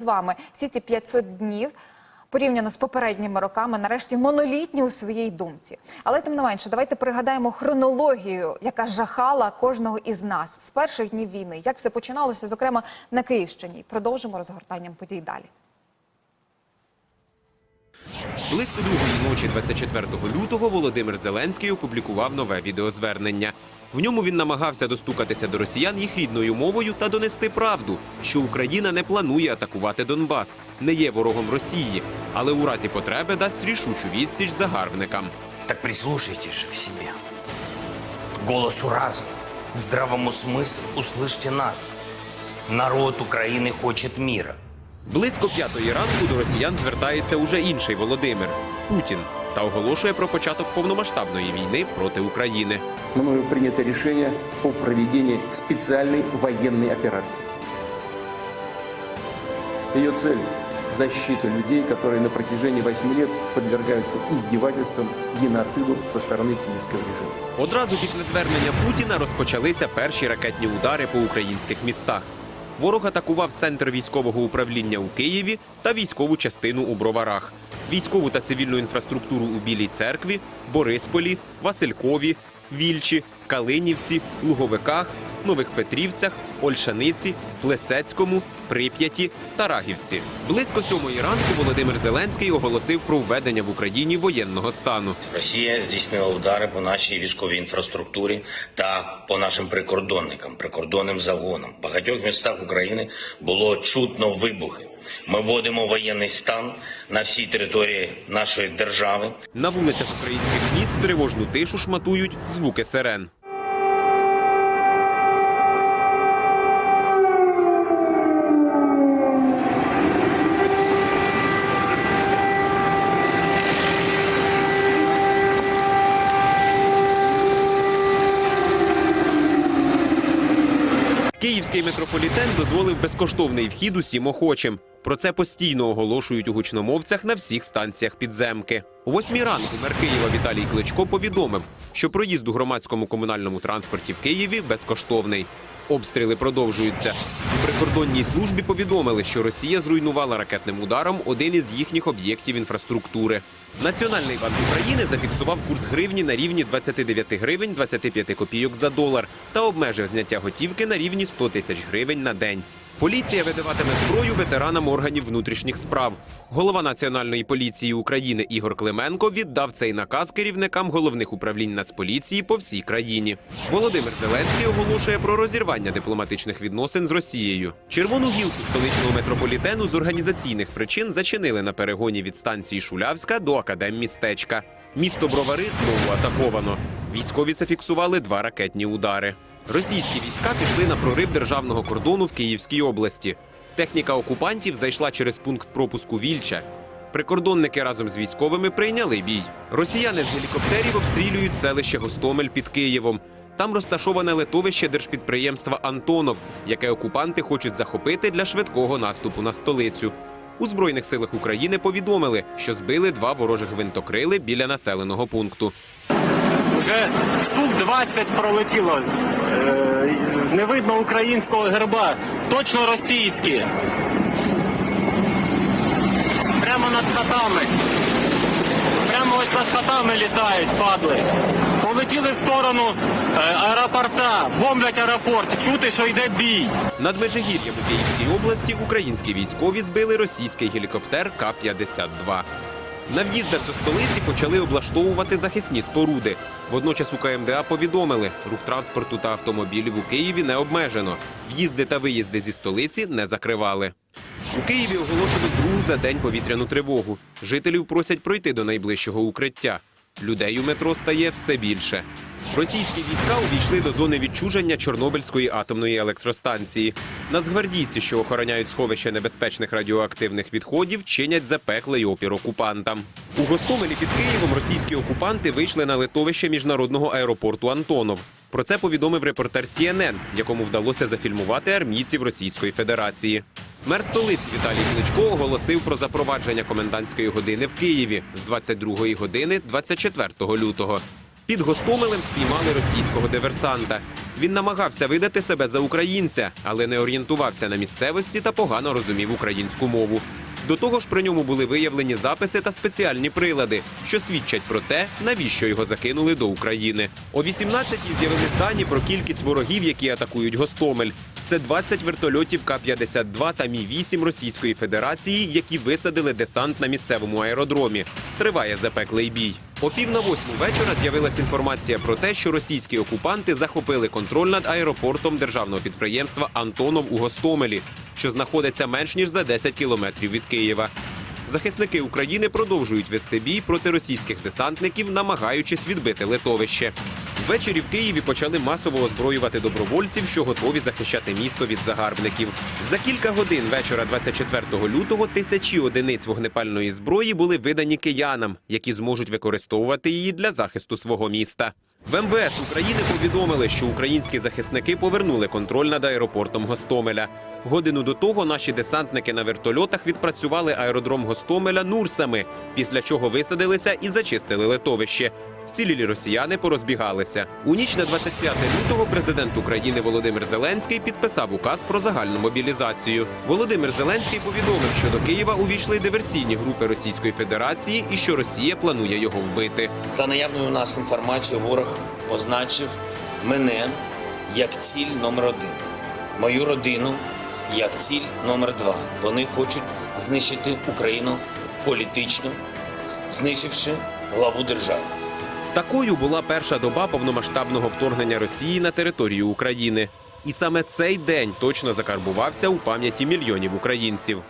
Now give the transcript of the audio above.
з вами всі ці 500 днів. Порівняно з попередніми роками, нарешті монолітні у своїй думці. Але тим не менше, давайте пригадаємо хронологію, яка жахала кожного із нас з перших днів війни. Як все починалося, зокрема на Київщині. Продовжимо розгортанням подій далі. Близько другої ночі 24 лютого Володимир Зеленський опублікував нове відеозвернення. В ньому він намагався достукатися до росіян їх рідною мовою та донести правду, що Україна не планує атакувати Донбас, не є ворогом Росії, але у разі потреби дасть рішучу відсіч загарбникам. Так прислушайтесь же к себе. К голосу разума, к здравому смыслу услышьте нас. Народ Украины хочет мира. Близько п'ятої ранку до росіян звертається уже інший Володимир Путін та оголошує про початок повномасштабної війни проти України. мною принято решение о проведении специальной военной операции. Ее цель – защита людей, которые на протяжении 8 лет подвергаются издевательствам, геноциду со стороны киевского режима. Одразу після звернення Путіна розпочалися перші ракетні удари по українських містах. Ворог атакував центр військового управління у Києві та військову частину у Броварах, військову та цивільну інфраструктуру у Білій церкві, Борисполі, Василькові, Вільчі, Калинівці, Луговиках, Нових Петрівцях, Ольшаниці, Плесецькому, Прип'яті та Рагівці. Близько сьомої ранку Володимир Зеленський оголосив про введення в Україні воєнного стану. Росія здійснила удари по нашій військовій інфраструктурі та по нашим прикордонникам, прикордонним загонам. В багатьох містах України було чутно вибухи. Ми вводимо воєнний стан на всій території нашої держави. На вулицях українських міст тривожну тишу шматують звуки сирен. Київський метрополітен дозволив безкоштовний вхід усім охочим. Про це постійно оголошують у гучномовцях на всіх станціях підземки. О восьмій ранку мер Києва Віталій Кличко повідомив, що проїзд у громадському комунальному транспорті в Києві безкоштовний. Обстріли продовжуються. У прикордонній службі повідомили, що Росія зруйнувала ракетним ударом один із їхніх об'єктів інфраструктури. Національний банк України зафіксував курс гривні на рівні 29 гривень 25 копійок за долар та обмежив зняття готівки на рівні 100 тисяч гривень на день. Поліція видаватиме зброю ветеранам органів внутрішніх справ. Голова Національної поліції України Ігор Клименко віддав цей наказ керівникам головних управлінь Нацполіції по всій країні. Володимир Зеленський оголошує про розірвання дипломатичних відносин з Росією. Червону гілку столичного метрополітену з організаційних причин зачинили на перегоні від станції Шулявська до академмістечка. Місто Бровари знову атаковано. Військові зафіксували два ракетні удари. Російські війська пішли на прорив державного кордону в Київській області. Техніка окупантів зайшла через пункт пропуску Вільча. Прикордонники разом з військовими прийняли бій. Росіяни з гелікоптерів обстрілюють селище Гостомель під Києвом. Там розташоване литовище держпідприємства Антонов, яке окупанти хочуть захопити для швидкого наступу на столицю. У Збройних силах України повідомили, що збили два ворожих гвинтокрили біля населеного пункту. Вже штук 20 пролетіло. Е, не видно українського герба. Точно російські. Прямо над хатами. Прямо ось над хатами літають, падли. Полетіли в сторону е, аеропорта, бомблять аеропорт. Чути, що йде бій. Над Межигір'ям у Київській області українські військові збили російський гелікоптер К-52. На в'їздах до столиці почали облаштовувати захисні споруди. Водночас у КМДА повідомили, рух транспорту та автомобілів у Києві не обмежено. В'їзди та виїзди зі столиці не закривали. У Києві оголошено другу за день повітряну тривогу. Жителів просять пройти до найближчого укриття. Людей у метро стає все більше. Російські війська увійшли до зони відчуження Чорнобильської атомної електростанції. Нацгвардійці, що охороняють сховище небезпечних радіоактивних відходів, чинять запеклий опір окупантам. У Гостомелі під Києвом російські окупанти вийшли на литовище міжнародного аеропорту Антонов. Про це повідомив репортер CNN, якому вдалося зафільмувати армійців Російської Федерації. Мер столиці Віталій Кличко оголосив про запровадження комендантської години в Києві з 22 години 24 лютого. Під Гостомелем спіймали російського диверсанта. Він намагався видати себе за українця, але не орієнтувався на місцевості та погано розумів українську мову. До того ж, при ньому були виявлені записи та спеціальні прилади, що свідчать про те, навіщо його закинули до України. О 18-й з'явились дані про кількість ворогів, які атакують Гостомель. Це 20 вертольотів К-52 та Мі-8 Російської Федерації, які висадили десант на місцевому аеродромі. Триває запеклий бій. О пів на восьму вечора з'явилась інформація про те, що російські окупанти захопили контроль над аеропортом державного підприємства Антонов у Гостомелі, що знаходиться менш ніж за 10 кілометрів від Києва. Захисники України продовжують вести бій проти російських десантників, намагаючись відбити литовище. Ввечері в Києві почали масово озброювати добровольців, що готові захищати місто від загарбників. За кілька годин вечора 24 лютого тисячі одиниць вогнепальної зброї були видані киянам, які зможуть використовувати її для захисту свого міста. В МВС України повідомили, що українські захисники повернули контроль над аеропортом Гостомеля. Годину до того наші десантники на вертольотах відпрацювали аеродром Гостомеля Нурсами, після чого висадилися і зачистили литовище. Вцілілі росіяни порозбігалися. У ніч на 25 лютого президент України Володимир Зеленський підписав указ про загальну мобілізацію. Володимир Зеленський повідомив, що до Києва увійшли диверсійні групи Російської Федерації і що Росія планує його вбити. За наявною у нас інформацією, ворог позначив мене як ціль номер один, мою родину як ціль номер два. Вони хочуть знищити Україну політично, знищивши главу держави. Такою була перша доба повномасштабного вторгнення Росії на територію України. І саме цей день точно закарбувався у пам'яті мільйонів українців.